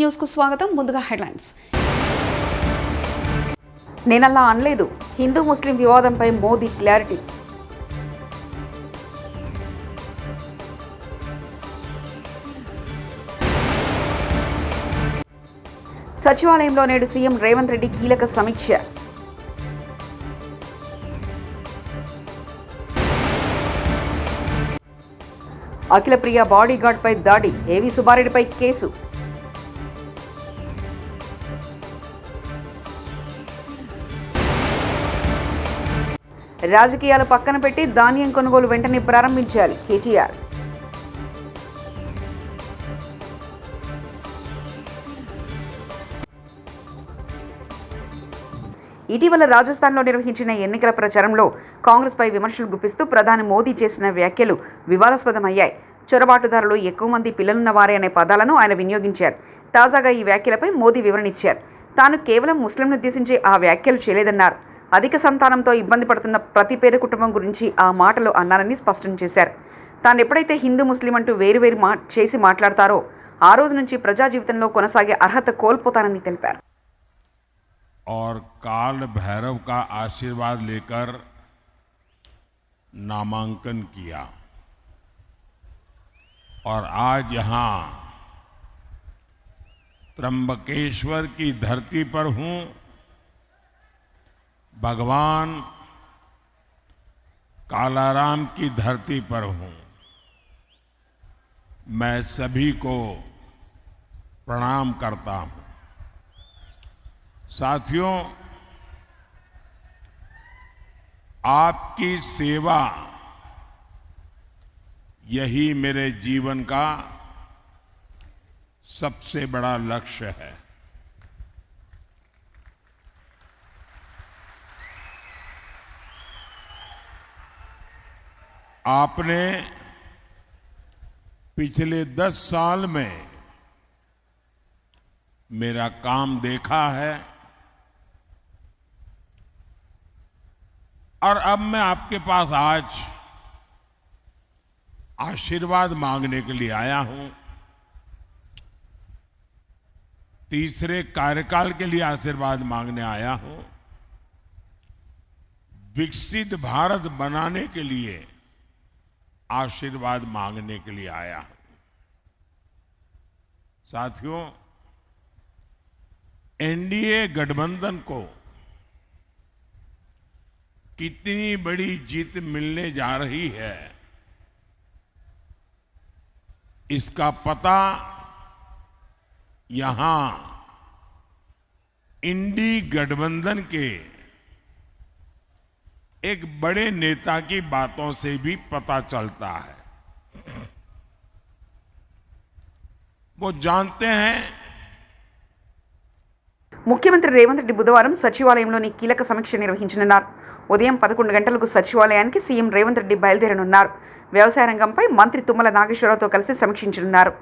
న్యూస్కు స్వాగతం. ముందుగా హెడ్లైన్స్. నేనల్లా అనలేదు. హిందూ ముస్లిం వివాదంపై మోదీ క్లారిటీ. సచివాలయంలో నేడు సీఎం రేవంత్ రెడ్డి కీలక సమీక్ష. అఖిలప్రియ బాడీగార్డ్పై దాడి. ఏవి సుబారెడ్డిపై కేసు. రాజకీయాలు పక్కన పెట్టి ధాన్యం కొనుగోలు వెంటనే ప్రారంభించాలి కేటీఆర్. ఇటీవల రాజస్థాన్లో నిర్వహించిన ఎన్నికల ప్రచారంలో కాంగ్రెస్పై విమర్శలు గుప్పిస్తూ ప్రధాని మోదీ చేసిన వ్యాఖ్యలు వివాదాస్పదమయ్యాయి. చొరబాటుదారులు ఎక్కువ మంది పిల్లలున్న వారే అనే పదాలను ఆయన వినియోగించారు. తాజాగా ఈ వ్యాఖ్యలపై మోదీ వివరణ ఇచ్చారు. తాను కేవలం ముస్లింను ఉద్దేశించి ఆ వ్యాఖ్యలు చేయలేదన్నారు. అధిక సంతానంతో ఇబ్బంది పడుతున్న ప్రతి పేద కుటుంబం గురించి ఆ మాటలు అన్నానని స్పష్టం చేశారు తాను ఎప్పుడైతే హిందూ ముస్లిం అంటూ వేరువేరు మా చేసి మాట్లాడతారో ఆ రోజు నుంచి ప్రజా జీవితంలో కొనసాగే అర్హత కోల్పోతానని తెలిపారు और काल भैरव का आशीर्वाद लेकर नामांकन किया और आज यहां त्र्यंबकेश्वर की धरती पर हूं भगवान कालाराम की धरती पर हूँ। मैं सभी को प्रणाम करता हूँ। साथियों, आपकी सेवा यही मेरे जीवन का सबसे बड़ा लक्ष्य है। आपने पिछले दस साल में मेरा काम देखा है और अब मैं आपके पास आज आशीर्वाद मांगने के लिए आया हूँ। तीसरे कार्यकाल के लिए आशीर्वाद मांगने आया हूँ। विकसित भारत बनाने के लिए आशीर्वाद मांगने के लिए आया। साथियों, एनडीए गठबंधन को कितनी बड़ी जीत मिलने जा रही है, इसका पता यहाँ इंडी गठबंधन के एक बड़े नेता की बातों से भी पता चलता है वो जानते हैं ముఖ్యమంత్రి రేవంత్ రెడ్డి బుధవారం సచివాలయంలోని కీలక సమీక్ష నిర్వహించనున్నారు ఉదయం పదకొండు గంటలకు సచివాలయానికి సీఎం రేవంత్ రెడ్డి బయలుదేరనున్నారు. వ్యవసాయ రంగంపై మంత్రి తుమ్మల నాగేశ్వరరావుతో కలిసి సమీక్షించనున్నారు.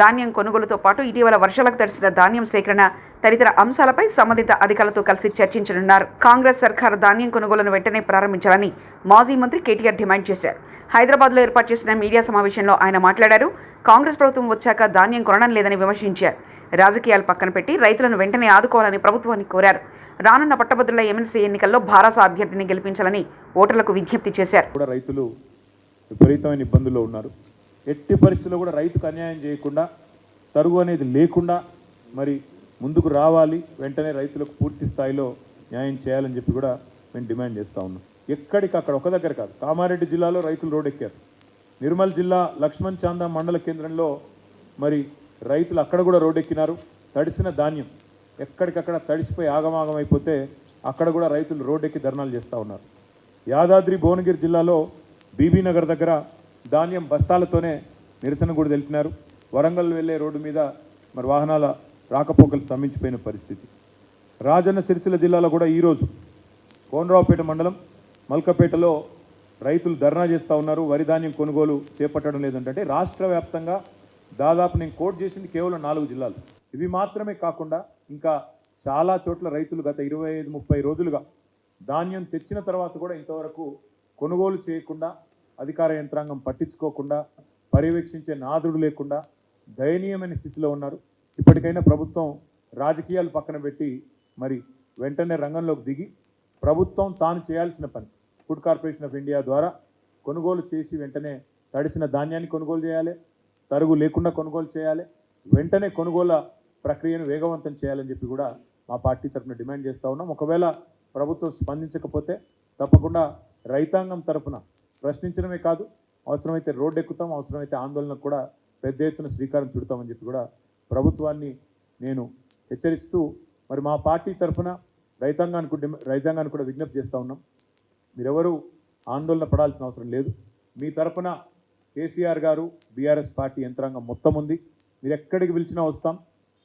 ధాన్యం కొనుగోలుతో పాటు ఇటీవల వర్షాలకు తడిసిన ధాన్యం సేకరణ తదితర అంశాలపై సంబంధిత అధికారులతో కలిసి చర్చించనున్నారు. కాంగ్రెస్ సర్కారు ధాన్యం కొనుగోలును వెంటనే ప్రారంభించాలని మాజీ మంత్రి కేటీఆర్ డిమాండ్ చేశారు. హైదరాబాద్లో ఏర్పాటు చేసిన మీడియా సమావేశంలో ఆయన మాట్లాడారు. కాంగ్రెస్ ప్రభుత్వం వచ్చాక ధాన్యం కొనడం లేదని విమర్శించారు. రాజకీయాలు పక్కన పెట్టి రైతులను వెంటనే ఆదుకోవాలని ప్రభుత్వాన్ని కోరారు. రానున్న పట్టభద్రుల ఎమ్మెల్సీ ఎన్నికల్లో భారాస అభ్యర్థిని గెలిపించాలని ఓటర్లకు విజ్ఞప్తి చేశారు. కూడా రైతులు విపరీతమైన ఇబ్బందుల్లో ఉన్నారు. ఎట్టి పరిస్థితుల్లో కూడా రైతుకు అన్యాయం చేయకుండా తరుగు అనేది లేకుండా మరి ముందుకు రావాలి వెంటనే రైతులకు పూర్తి స్థాయిలో న్యాయం చేయాలని చెప్పి కూడా మేము డిమాండ్ చేస్తూ ఉన్నాం. ఎక్కడికక్కడ ఒక దగ్గర కాదు. కామారెడ్డి జిల్లాలో రైతులు రోడ్డెక్కారు నిర్మల్ జిల్లా లక్ష్మణ్ చాందా మండల కేంద్రంలో మరి రైతులు అక్కడ కూడా రోడ్డెక్కినారు. తడిసిన ధాన్యం ఎక్కడికక్కడ తడిసిపోయి ఆగమాగం అయిపోతే అక్కడ కూడా రైతులు రోడ్డెక్కి ధర్నాలు చేస్తూ ఉన్నారు. యాదాద్రి భువనగిరి జిల్లాలో బీబీనగర్ దగ్గర ధాన్యం బస్తాలతోనే నిరసన కూడా తెలిపినారు. వరంగల్ వెళ్ళే రోడ్డు మీద మరి వాహనాల రాకపోకలు స్తంభించిపోయిన పరిస్థితి. రాజన్న సిరిసిల్ల జిల్లాలో కూడా ఈరోజు కోనరావుపేట మండలం మల్కపేటలో రైతులు ధర్నా చేస్తూ ఉన్నారు వరి ధాన్యం కొనుగోలు చేపట్టడం లేదంటే రాష్ట్ర వ్యాప్తంగా దాదాపు నేను కోట్ చేసింది కేవలం నాలుగు జిల్లాలు. ఇవి మాత్రమే కాకుండా ఇంకా చాలా చోట్ల రైతులు గత ఇరవై ఐదు ముప్పై రోజులుగా ధాన్యం తెచ్చిన తర్వాత కూడా ఇంతవరకు కొనుగోలు చేయకుండా అధికార యంత్రాంగం పట్టించుకోకుండా పర్యవేక్షించే నాదుడు లేకుండా దయనీయమైన స్థితిలో ఉన్నారు. ఇప్పటికైనా ప్రభుత్వం రాజకీయాలు పక్కన పెట్టి మరి వెంటనే రంగంలోకి దిగి ప్రభుత్వం తాను చేయాల్సిన పని. ఫుడ్ కార్పొరేషన్ ఆఫ్ ఇండియా ద్వారా కొనుగోలు చేసి వెంటనే తడిసిన ధాన్యాన్ని కొనుగోలు చేయాలి తరుగు లేకుండా కొనుగోలు చేయాలి వెంటనే కొనుగోలు ప్రక్రియను వేగవంతం చేయాలని చెప్పి కూడా మా పార్టీ తరఫున డిమాండ్ చేస్తూ ఉన్నాం. ఒకవేళ ప్రభుత్వం స్పందించకపోతే తప్పకుండా రైతాంగం తరఫున ప్రశ్నించడమే కాదు అవసరమైతే రోడ్డు ఎక్కుతాం అవసరమైతే ఆందోళనకు కూడా పెద్ద ఎత్తున శ్రీకారం చుడతామని చెప్పి కూడా ప్రభుత్వాన్ని నేను హెచ్చరిస్తూ మరి మా పార్టీ తరఫున రైతాంగానికి రైతాంగానికి కూడా విజ్ఞప్తి చేస్తూ ఉన్నాం. మీరెవరూ ఆందోళన పడాల్సిన అవసరం లేదు. మీ తరఫున కేసీఆర్ గారు బీఆర్ఎస్ పార్టీ యంత్రాంగం మొత్తం ఉంది. మీరు ఎక్కడికి పిలిచినా వస్తాం.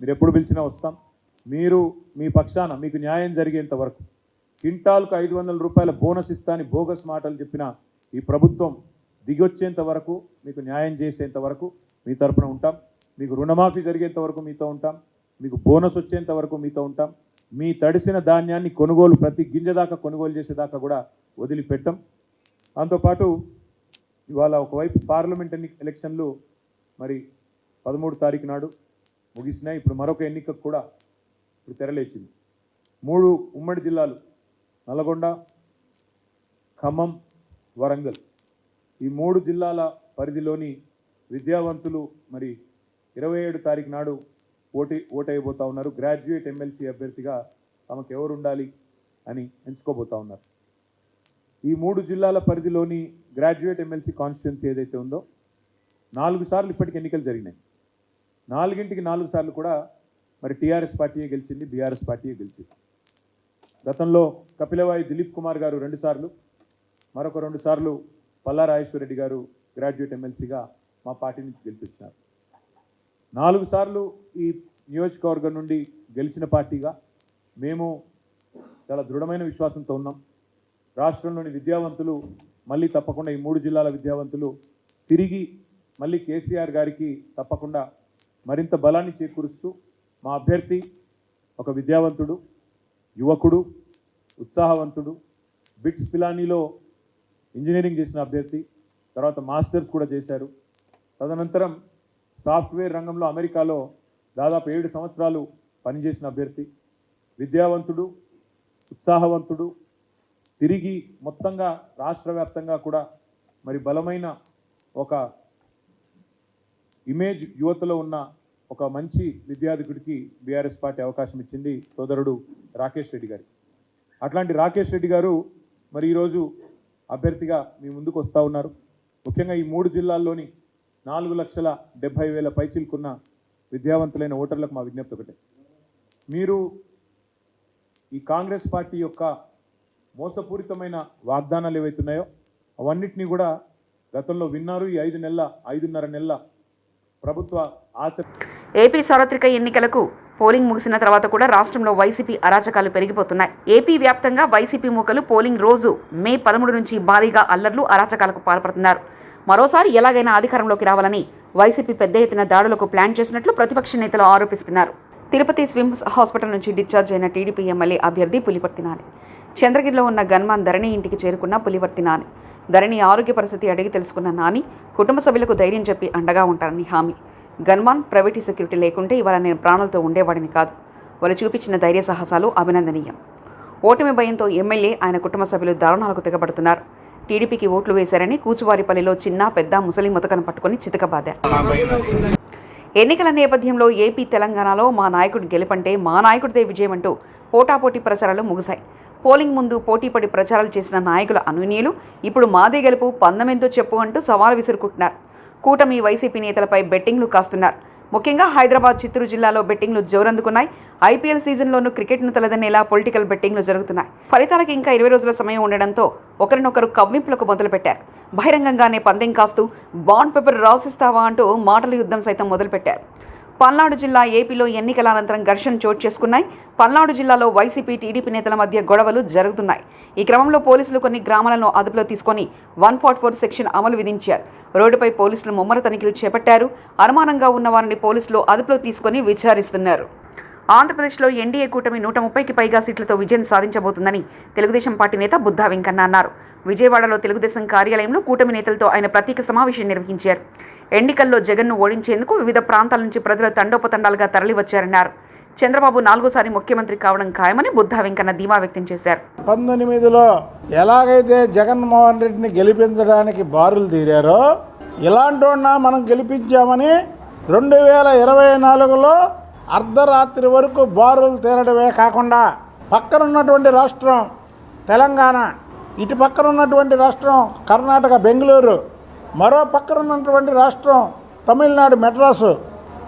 మీరు ఎప్పుడు పిలిచినా వస్తాం. మీరు మీ పక్షాన మీకు న్యాయం జరిగేంత వరకు క్వింటాల్కు ఐదు వందల రూపాయల బోనస్ ఇస్తా అని బోగస్ మాటలు చెప్పిన ఈ ప్రభుత్వం దిగొచ్చేంత వరకు మీకు న్యాయం చేసేంత వరకు మీ తరపున ఉంటాం. మీకు రుణమాఫీ జరిగేంత వరకు మీతో ఉంటాం. మీకు బోనస్ వచ్చేంత వరకు మీతో ఉంటాం. మీ తడిసిన ధాన్యాన్ని కొనుగోలు ప్రతి గింజ దాకా కొనుగోలు చేసేదాకా కూడా వదిలిపెట్టం. దాంతోపాటు ఇవాళ ఒకవైపు పార్లమెంట్ ఎన్ని ఎలక్షన్లు మరి పదమూడు తారీఖు నాడు ముగిసినాయి. ఇప్పుడు మరొక ఎన్నికకు కూడా ఇప్పుడు తెరలేచింది. మూడు ఉమ్మడి జిల్లాలు నల్గొండ ఖమ్మం వరంగల్. ఈ మూడు జిల్లాల పరిధిలోని విద్యావంతులు మరి ఇరవై ఏడు తారీఖు నాడు ఓటు ఓటైపోతా ఉన్నారు. గ్రాడ్యుయేట్ ఎమ్మెల్సీ అభ్యర్థిగా తమకు ఎవరు ఉండాలి అని ఎంచుకోబోతా ఉన్నారు. ఈ మూడు జిల్లాల పరిధిలోని గ్రాడ్యుయేట్ ఎమ్మెల్సీ కాన్స్టిట్యున్సీ ఏదైతే ఉందో నాలుగు సార్లు ఇప్పటికి ఎన్నికలు జరిగినాయి. నాలుగింటికి నాలుగు సార్లు కూడా మరి టీఆర్ఎస్ పార్టీయే గెలిచింది బీఆర్ఎస్ పార్టీయే గెలిచింది. గతంలో కపిలవాయి దిలీప్ కుమార్ గారు రెండు సార్లు మరొక రెండు సార్లు పల్లా రెడ్డి గారు గ్రాడ్యుయేట్ ఎమ్మెల్సీగా మా పార్టీ నుంచి గెలిపించినారు నాలుగు సార్లు ఈ నియోజకవర్గం నుండి గెలిచిన పార్టీగా మేము చాలా దృఢమైన విశ్వాసంతో ఉన్నాం. రాష్ట్రంలోని విద్యావంతులు మళ్ళీ తప్పకుండా ఈ మూడు జిల్లాల విద్యావంతులు తిరిగి మళ్ళీ కేసీఆర్ గారికి తప్పకుండా మరింత బలాన్ని చేకూరుస్తూ మా అభ్యర్థి ఒక విద్యావంతుడు యువకుడు ఉత్సాహవంతుడు బిట్స్ పిలానీలో ఇంజనీరింగ్ చేసిన అభ్యర్థి తర్వాత మాస్టర్స్ కూడా చేశారు. తదనంతరం సాఫ్ట్వేర్ రంగంలో అమెరికాలో దాదాపు ఏడు సంవత్సరాలు పనిచేసిన అభ్యర్థి. విద్యావంతుడు ఉత్సాహవంతుడు తిరిగి మొత్తంగా రాష్ట్ర వ్యాప్తంగా కూడా మరి బలమైన ఒక ఇమేజ్ యువతలో ఉన్న ఒక మంచి విద్యార్థికుడికి బీఆర్ఎస్ పార్టీ అవకాశం ఇచ్చింది సోదరుడు రాకేష్ రెడ్డి గారికి అట్లాంటి రాకేష్ రెడ్డి గారు మరి ఈరోజు అభ్యర్థిగా మీ ముందుకు వస్తూ ఉన్నారు. ముఖ్యంగా ఈ మూడు జిల్లాల్లోని నాలుగు లక్షల డెబ్బై వేల పైచిల్కున్న విద్యావంతులైన ఓటర్లకు మా విజ్ఞప్తి ఒకటే. మీరు ఈ కాంగ్రెస్ పార్టీ యొక్క మోసపూరితమైన వాగ్దానాలు ఏవైతున్నాయో అవన్నిటినీ కూడా గతంలో విన్నారు. ఈ ఐదు నెలల ఐదున్నర నెలల ప్రభుత్వ ఆచ ఏపీ సార్వత్రిక ఎన్నికలకు పోలింగ్ ముగిసిన తర్వాత కూడా రాష్ట్రంలో వైసీపీ అరాచకాలు పెరిగిపోతున్నాయి. ఏపీ వ్యాప్తంగా వైసీపీ మూకలు పోలింగ్ రోజు మే పదమూడు నుంచి భారీగా అల్లర్లు అరాచకాలకు పాల్పడుతున్నారు. మరోసారి ఎలాగైనా అధికారంలోకి రావాలని వైసీపీ పెద్ద ఎత్తున దాడులకు ప్లాన్ చేసినట్లు ప్రతిపక్ష నేతలు ఆరోపిస్తున్నారు. తిరుపతి స్విమ్స్ హాస్పిటల్ నుంచి డిశ్చార్జ్ అయిన టీడీపీ ఎమ్మెల్యే అభ్యర్థి పులివర్తి నాని. చంద్రగిరిలో ఉన్న గన్మాన్ ధరణి ఇంటికి చేరుకున్న పులివర్తి నాని. ధరణి ఆరోగ్య పరిస్థితి అడిగి తెలుసుకున్న నాని కుటుంబ సభ్యులకు ధైర్యం చెప్పి అండగా ఉంటారని హామీ. గన్మాన్ ప్రైవేటీ సెక్యూరిటీ లేకుంటే ఇవాళ నేను ప్రాణాలతో ఉండేవాడిని కాదు. వాళ్ళు చూపించిన ధైర్య సాహసాలు అభినందనీయం. ఓటమి భయంతో ఎమ్మెల్యే ఆయన కుటుంబ సభ్యులు దారుణాలకు తెగబడుతున్నారు. టీడీపీకి ఓట్లు వేశారని కూచువారిపల్లిలో చిన్న పెద్ద ముసలి ముతకను పట్టుకుని చితకబాదారు ఎన్నికల నేపథ్యంలో ఏపీ తెలంగాణలో మా నాయకుడు గెలుపంటే మా నాయకుడిదే విజయం అంటూ పోటాపోటీ ప్రచారాలు ముగిశాయి. పోలింగ్ ముందు పోటీపడి ప్రచారాలు చేసిన నాయకుల అనునీయులు ఇప్పుడు మాదే గెలుపు పందమెంతో చెప్పు అంటూ సవాల్ విసురుకుంటున్నారు. కూటమి వైసీపీ నేతలపై బెట్టింగ్లు కాస్తున్నారు. ముఖ్యంగా హైదరాబాద్ చిత్తూరు జిల్లాలో బెట్టింగ్లు జోరందుకున్నాయి. ఐపీఎల్ సీజన్లోనూ క్రికెట్ను తలదన్నేలా పొలిటికల్ బెట్టింగ్లు జరుగుతున్నాయి. ఫలితాలకు ఇంకా ఇరవై రోజుల సమయం ఉండడంతో ఒకరినొకరు కవ్వింపులకు మొదలుపెట్టారు బహిరంగంగానే పందెం కాస్తూ బాండ్ పేపర్ రాసిస్తావా అంటూ మాటల యుద్ధం సైతం మొదలుపెట్టారు. పల్నాడు జిల్లా ఏపీలో ఎన్నికల అనంతరం ఘర్షణ చోటు చేసుకున్నాయి. పల్నాడు జిల్లాలో వైసీపీ టీడీపీ నేతల మధ్య గొడవలు జరుగుతున్నాయి. ఈ క్రమంలో పోలీసులు కొన్ని గ్రామాలను అదుపులో తీసుకొని వన్ ఫార్టీ ఫోర్ సెక్షన్ అమలు విధించారు. రోడ్డుపై పోలీసులు ముమ్మర తనిఖీలు చేపట్టారు. అనుమానంగా ఉన్న వారిని పోలీసులు అదుపులో తీసుకొని విచారిస్తున్నారు. ఆంధ్రప్రదేశ్లో ఎన్డీఏ కూటమి నూట ముప్పైకి పైగా సీట్లతో విజయం సాధించబోతుందని తెలుగుదేశం పార్టీ నేత బుద్ధా వెంకన్న అన్నారు. విజయవాడలో తెలుగుదేశం కార్యాలయంలో కూటమి నేతలతో ఆయన ప్రత్యేక సమావేశం నిర్వహించారు. ఎన్నికల్లో జగన్ను ఓడించేందుకు వివిధ ప్రాంతాల నుంచి ప్రజలు తండోపతండాలుగా తరలివచ్చారన్నారు. చంద్రబాబు నాలుగోసారి ముఖ్యమంత్రి కావడం ఖాయమని బుద్ధా వెంకన్న ధీమా వ్యక్తం చేశారు. పంతొమ్మిదిలో ఎలాగైతే జగన్మోహన్ రెడ్డిని గెలిపించడానికి బారులు తీరారో ఇలాంటి మనం గెలిపించామని రెండు వేల ఇరవై నాలుగులో అర్ధరాత్రి వరకు బారులు తీరడమే కాకుండా పక్కన ఉన్నటువంటి రాష్ట్రం తెలంగాణ ఇటు పక్కన ఉన్నటువంటి రాష్ట్రం కర్ణాటక బెంగళూరు. మరో పక్కన ఉన్నటువంటి రాష్ట్రం తమిళనాడు మెడ్రాసు.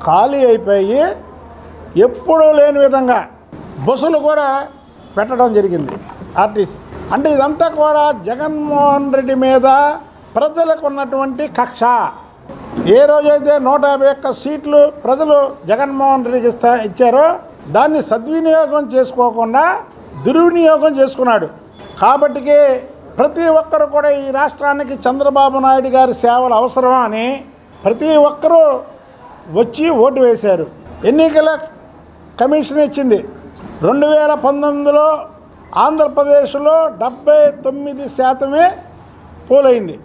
ఖాళీ అయిపోయి ఎప్పుడూ లేని విధంగా బస్సులు కూడా పెట్టడం జరిగింది ఆర్టీసీ. అంటే ఇదంతా కూడా జగన్మోహన్ రెడ్డి మీద ప్రజలకు ఉన్నటువంటి కక్ష. ఏ రోజైతే నూట యాభై ఒక్క సీట్లు ప్రజలు జగన్మోహన్ రెడ్డికి ఇస్తా ఇచ్చారో దాన్ని సద్వినియోగం చేసుకోకుండా దుర్వినియోగం చేసుకున్నాడు. కాబట్టి ప్రతి ఒక్కరు కూడా ఈ రాష్ట్రానికి చంద్రబాబు నాయుడు గారి సేవలు అవసరం అని ప్రతి ఒక్కరూ వచ్చి ఓటు వేశారు. ఎన్నికల కమిషన్ ఇచ్చింది. రెండు వేల పంతొమ్మిదిలో ఆంధ్రప్రదేశ్లో డెబ్బై తొమ్మిది శాతమే పోలైంది.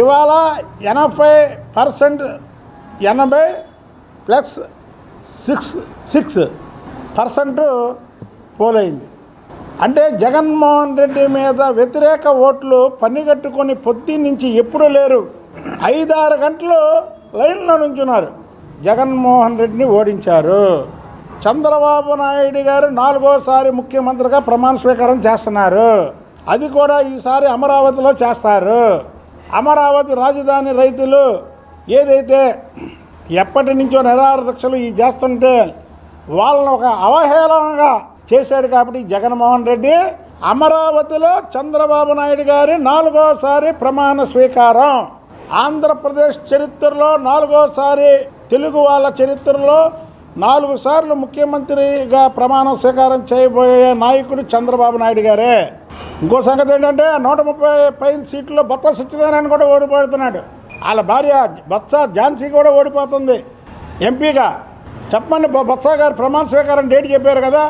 ఇవాళ ఎనభై పర్సెంట్ ఎనభై ప్లస్ సిక్స్ సిక్స్ పర్సెంట్ పోలైంది. అంటే జగన్మోహన్ రెడ్డి మీద వ్యతిరేక ఓట్లు పనిగట్టుకొని పొద్దు నుంచి ఎప్పుడూ లేరు. ఐదారు గంటలు లైన్లో నుంచున్నారు. జగన్మోహన్ రెడ్డిని ఓడించారు. చంద్రబాబు నాయుడు గారు నాలుగోసారి ముఖ్యమంత్రిగా ప్రమాణ స్వీకారం చేస్తున్నారు. అది కూడా ఈసారి అమరావతిలో చేస్తారు. అమరావతి రాజధాని రైతులు ఏదైతే ఎప్పటి నుంచో నిరాహార దీక్షలు ఈ చేస్తుంటే వాళ్ళని ఒక అవహేళనగా చేశాడు కాబట్టి జగన్మోహన్ రెడ్డి అమరావతిలో చంద్రబాబు నాయుడు గారి నాలుగోసారి ప్రమాణ స్వీకారం. ఆంధ్రప్రదేశ్ చరిత్రలో నాలుగోసారి తెలుగు వాళ్ళ చరిత్రలో నాలుగు సార్లు ముఖ్యమంత్రిగా ప్రమాణ స్వీకారం చేయబోయే నాయకుడు చంద్రబాబు నాయుడు గారే. ఇంకో సంగతి ఏంటంటే నూట ముప్పై పైన సీట్లో బొత్స సత్యనారాయణ కూడా ఓడిపోతున్నాడు. వాళ్ళ భార్య బొత్స ఝాన్సీ కూడా ఓడిపోతుంది. ఎంపీగా చెప్పండి బొత్స గారు ప్రమాణ స్వీకారం డేట్ చెప్పారు కదా.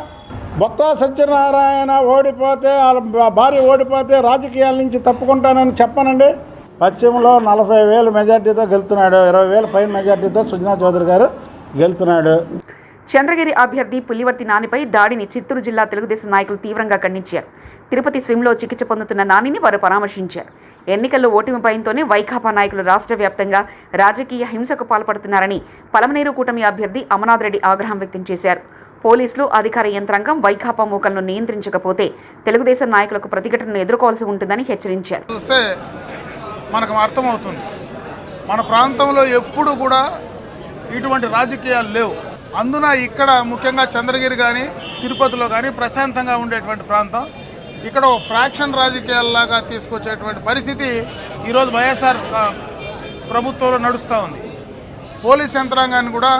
బొత్స సత్యనారాయణ ఓడిపోతే వాళ్ళ భార్య ఓడిపోతే రాజకీయాల నుంచి తప్పుకుంటానని చెప్పనండి. పశ్చిమలో నలభై వేలు మెజార్టీతో గెలుతున్నాడు. ఇరవై వేల పైన మెజార్టీతో సుజనా చౌదరి గారు గెలుతున్నాడు. చంద్రగిరి అభ్యర్థి పులివర్తి నానిపై దాడిని చిత్తూరు జిల్లా తెలుగుదేశం నాయకులు తీవ్రంగా ఖండించారు. తిరుపతి స్విమ్లో చికిత్స పొందుతున్న నానిని వారు పరామర్శించారు. ఎన్నికల్లో ఓటమి భయంతోనే వైకాపా నాయకులు రాష్ట్ర వ్యాప్తంగా రాజకీయ హింసకు పాల్పడుతున్నారని పలమనేరు కూటమి అభ్యర్థి అమర్నాథ్ రెడ్డి ఆగ్రహం వ్యక్తం చేశారు. పోలీసులు అధికార యంత్రాంగం వైకాపా మూకలను నియంత్రించకపోతే తెలుగుదేశం నాయకులకు ప్రతిఘటనను ఎదుర్కోవాల్సి ఉంటుందని హెచ్చరించారు. చూస్తే మనకు అర్థమవుతుంది. మన ప్రాంతంలో ఎప్పుడు కూడా ఇటువంటి రాజకీయాలు లేవు. అందున ఇక్కడ ముఖ్యంగా చంద్రగిరి కానీ తిరుపతిలో కానీ ప్రశాంతంగా ఉండేటువంటి ప్రాంతం. ఇక్కడ ఒక ఫ్రాక్షన్ రాజకీయాల్లాగా తీసుకొచ్చేటువంటి పరిస్థితి ఈరోజు వైఎస్ఆర్ ప్రభుత్వంలో నడుస్తూ ఉంది. పోలీస్ యంత్రాంగాన్ని కూడా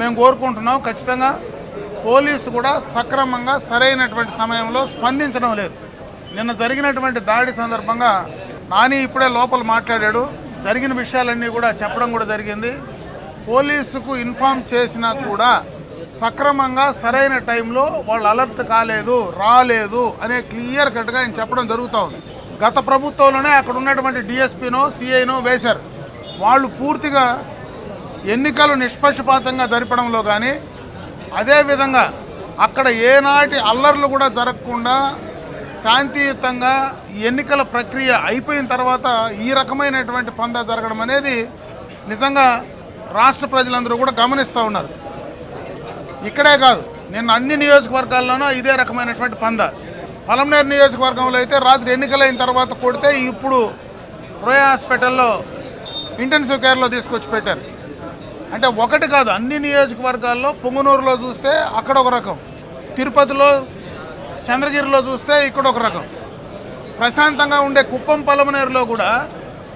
మేము కోరుకుంటున్నాం ఖచ్చితంగా పోలీసు కూడా సక్రమంగా సరైనటువంటి సమయంలో స్పందించడం లేదు. నిన్న జరిగినటువంటి దాడి సందర్భంగా నాని ఇప్పుడే లోపల మాట్లాడాడు. జరిగిన విషయాలన్నీ కూడా చెప్పడం కూడా జరిగింది. పోలీసుకు ఇన్ఫామ్ చేసినా కూడా సక్రమంగా సరైన టైంలో వాళ్ళు అలర్ట్ కాలేదు రాలేదు అనే క్లియర్ కట్గా ఆయన చెప్పడం జరుగుతూ ఉంది. గత ప్రభుత్వంలోనే అక్కడ ఉన్నటువంటి డిఎస్పీనో సిఐనో వేశారు. వాళ్ళు పూర్తిగా ఎన్నికలు నిష్పక్షపాతంగా జరపడంలో కానీ అదేవిధంగా అక్కడ ఏనాటి అల్లర్లు కూడా జరగకుండా శాంతియుతంగా ఈ ఎన్నికల ప్రక్రియ అయిపోయిన తర్వాత ఈ రకమైనటువంటి పందా జరగడం అనేది నిజంగా రాష్ట్ర ప్రజలందరూ కూడా గమనిస్తూ ఉన్నారు. ఇక్కడే కాదు నిన్న అన్ని నియోజకవర్గాల్లోనూ ఇదే రకమైనటువంటి పంద. పలంనేరు నియోజకవర్గంలో అయితే రాత్రి ఎన్నికలైన తర్వాత కొడితే ఇప్పుడు రోయా హాస్పిటల్లో ఇంటెన్సివ్ కేర్లో తీసుకొచ్చి పెట్టారు. అంటే ఒకటి కాదు అన్ని నియోజకవర్గాల్లో పొంగునూరులో చూస్తే అక్కడ ఒక రకం. తిరుపతిలో చంద్రగిరిలో చూస్తే ఇక్కడ ఒక రకం. ప్రశాంతంగా ఉండే కుప్పం పలమనేరులో కూడా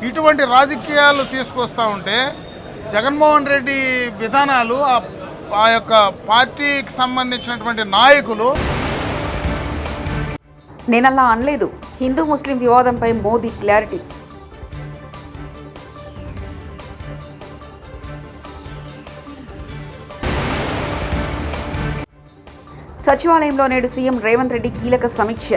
ఇటువంటి రాజకీయాలు తీసుకొస్తూ ఉంటే జగన్మోహన్ రెడ్డి విధానాలు ఆ- యొక్క పార్టీకి సంబంధించినటువంటి నాయకులు నేనల్లా అనలేదు. హిందూ ముస్లిం వివాదంపై మోదీ క్లారిటీ. సచివాలయంలో నేడు సీఎం రేవంత్ రెడ్డి కీలక సమీక్ష.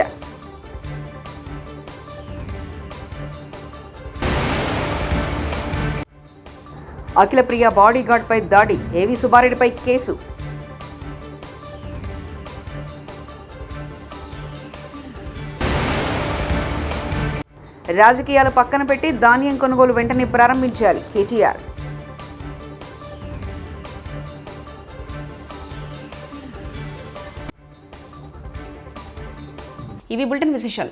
అఖిలప్రియ బాడీగార్డ్పై దాడి ఏవి సుబారెడ్డిపై కేసు. రాజకీయాలు పక్కన పెట్టి ధాన్యం కొనుగోలు వెంటనే ప్రారంభించాలి కేటీఆర్. ఇవి బులెటిన్ విశేషాలు.